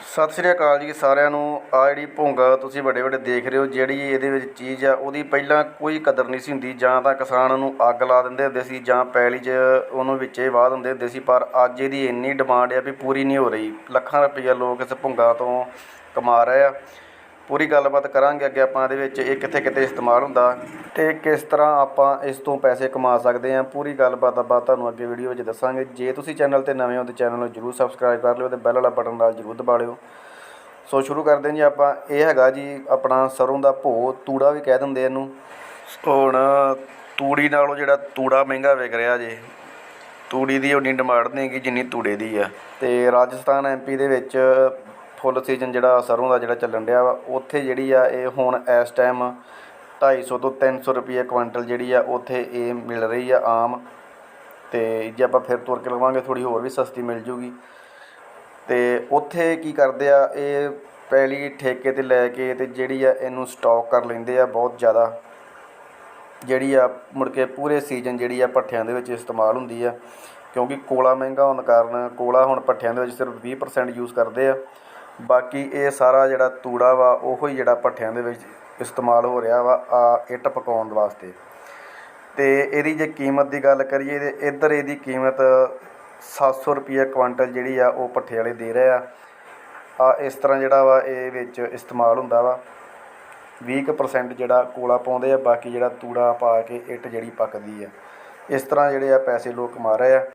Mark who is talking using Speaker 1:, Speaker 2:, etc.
Speaker 1: ਸਤਿ ਸ਼੍ਰੀ ਅਕਾਲ ਜੀ ਸਾਰਿਆਂ ਨੂੰ। ਆ ਜਿਹੜੀ ਭੁੰਗ ਤੁਸੀਂ ਵੱਡੇ ਵੱਡੇ ਦੇਖ ਰਹੇ ਹੋ, ਜਿਹੜੀ ਇਹਦੇ ਵਿੱਚ ਚੀਜ਼ ਆ, ਉਹਦੀ ਪਹਿਲਾਂ ਕੋਈ ਕਦਰ ਨਹੀਂ ਸੀ ਹੁੰਦੀ। ਜਾਂ ਤਾਂ ਕਿਸਾਨ ਨੂੰ ਅੱਗ ਲਾ ਦਿੰਦੇ ਹੁੰਦੇ ਸੀ ਜਾਂ ਪੈਲੀ 'ਚ ਉਹਨੂੰ ਵਿੱਚੇ ਵਾਹ ਦਿੰਦੇ ਹੁੰਦੇ ਸੀ, ਪਰ ਅੱਜ ਇਹਦੀ ਇੰਨੀ ਡਿਮਾਂਡ ਆ ਵੀ ਪੂਰੀ ਨਹੀਂ ਹੋ ਰਹੀ। ਲੱਖਾਂ ਰੁਪਈਆ ਲੋਕ ਇਸ ਭੁੰਗਾ ਤੋਂ ਕਮਾ ਰਹੇ ਆ। ਪੂਰੀ ਗੱਲਬਾਤ ਕਰਾਂਗੇ ਅੱਗੇ ਆਪਾਂ ਇਹਦੇ ਵਿੱਚ ਇਹ ਕਿੱਥੇ ਕਿੱਥੇ ਇਸਤੇਮਾਲ ਹੁੰਦਾ ਤੇ ਕਿਸ ਤਰ੍ਹਾਂ ਆਪਾਂ ਇਸ ਤੋਂ ਪੈਸੇ ਕਮਾ ਸਕਦੇ ਹਾਂ। ਪੂਰੀ ਗੱਲਬਾਤ ਆਪਾਂ ਤੁਹਾਨੂੰ ਅੱਗੇ ਵੀਡੀਓ ਵਿੱਚ ਦੱਸਾਂਗੇ। ਜੇ ਤੁਸੀਂ ਚੈਨਲ ਤੇ ਨਵੇਂ ਹੋ ਤਾਂ ਚੈਨਲ ਨੂੰ ਜਰੂਰ ਸਬਸਕ੍ਰਾਈਬ ਕਰ ਲਿਓ ਤੇ ਬੈਲ ਵਾਲਾ ਬਟਨ ਨਾਲ ਜਰੂਰ ਦਬਾ ਲਿਓ। ਸੋ ਸ਼ੁਰੂ ਕਰਦੇ ਹਾਂ ਜੀ ਆਪਾਂ। ਇਹ ਹੈਗਾ ਜੀ ਆਪਣਾ ਸਰੋਂ ਦਾ ਭੋ ਤੂੜਾ ਵੀ ਕਹਿ ਦਿੰਦੇ ਇਹਨੂੰ। ਹੁਣ ਤੂੜੀ ਨਾਲੋਂ ਜਿਹੜਾ ਤੂੜਾ ਮਹਿੰਗਾ ਵਿਕ ਰਿਹਾ ਜੇ, ਤੂੜੀ ਦੀ ਉਨੀ ਡਿਮਾਂਡ ਨਹੀਂ ਹੈਗੀ ਜਿੰਨੀ ਤੂੜੇ ਦੀ ਆ। ਤੇ ਰਾਜਸਥਾਨ ਐਮਪੀ ਦੇ ਵਿੱਚ ਫੁੱਲ ਸੀਜ਼ਨ ਜਿਹੜਾ ਸਰੋਂ ਦਾ ਜਿਹੜਾ ਚੱਲਣ ਡਿਆ ਵਾ, ਉੱਥੇ ਜਿਹੜੀ ਆ ਇਹ ਹੁਣ ਇਸ ਟਾਈਮ 250 ਤੋਂ 300 ਰੁਪਏ ਕੁਇੰਟਲ ਜਿਹੜੀ ਆ ਉੱਥੇ ਇਹ ਮਿਲ ਰਹੀ ਆ ਆਮ। ਤੇ ਜੇ ਆਪਾਂ ਫਿਰ ਤੁਰ ਕੇ ਲਵਾਂਗੇ ਥੋੜੀ ਹੋਰ ਵੀ ਸਸਤੀ ਮਿਲ ਜੂਗੀ। ਤੇ ਉੱਥੇ ਕੀ ਕਰਦੇ ਆ, ਇਹ ਪਹਿਲੀ ਠੇਕੇ ਤੇ ਲੈ ਕੇ ਤੇ ਜਿਹੜੀ ਆ ਇਹਨੂੰ ਸਟਾਕ ਕਰ ਲੈਂਦੇ ਆ ਬਹੁਤ ਜ਼ਿਆਦਾ। ਜਿਹੜੀ ਆ ਮੁੜ ਕੇ ਪੂਰੇ ਸੀਜ਼ਨ ਜਿਹੜੀ ਆ ਪੱਠਿਆਂ ਦੇ ਵਿੱਚ ਇਸਤੇਮਾਲ ਹੁੰਦੀ ਆ। ਕਿਉਂਕਿ ਕੋਲਾ ਮਹਿੰਗਾ ਹੋਣ ਕਾਰਨ ਕੋਲਾ ਹੁਣ ਪੱਠਿਆਂ ਦੇ ਵਿੱਚ ਸਿਰਫ 20% ਯੂਜ਼ ਕਰਦੇ ਆ। ਬਾਕੀ ਇਹ ਸਾਰਾ ਜਿਹੜਾ ਤੂੜਾ ਵਾ, ਉਹੋ ਹੀ ਜਿਹੜਾ ਪੱਠਿਆਂ ਦੇ ਵਿੱਚ ਇਸਤੇਮਾਲ ਹੋ ਰਿਹਾ ਵਾ, ਆ ਇੱਟ ਪਕਾਉਣ ਵਾਸਤੇ। ਤੇ ਇਹਦੀ ਜੇ ਕੀਮਤ ਦੀ ਗੱਲ ਕਰੀਏ ਤੇ ਇੱਧਰ ਇਹਦੀ ਕੀਮਤ 700 ਰੁਪਏ ਕੁਇੰਟਲ ਜਿਹੜੀ ਆ, ਉਹ ਪੱਠੇ ਵਾਲੇ ਦੇ ਰਹੇ ਆ। ਆ ਇਸ ਤਰ੍ਹਾਂ ਜਿਹੜਾ ਵਾ, ਇਹ ਵਿੱਚ ਇਸਤੇਮਾਲ ਹੁੰਦਾ ਵਾ। 20% ਜਿਹੜਾ ਕੋਲਾ ਪਾਉਂਦੇ ਆ, ਬਾਕੀ ਜਿਹੜਾ ਤੂੜਾ ਪਾ ਕੇ ਇੱਟ ਜਿਹੜੀ ਪੱਕਦੀ ਆ। ਇਸ ਤਰ੍ਹਾਂ ਜਿਹੜੇ ਆ ਪੈਸੇ ਲੋਕ ਕਮਾ ਰਹੇ ਆ।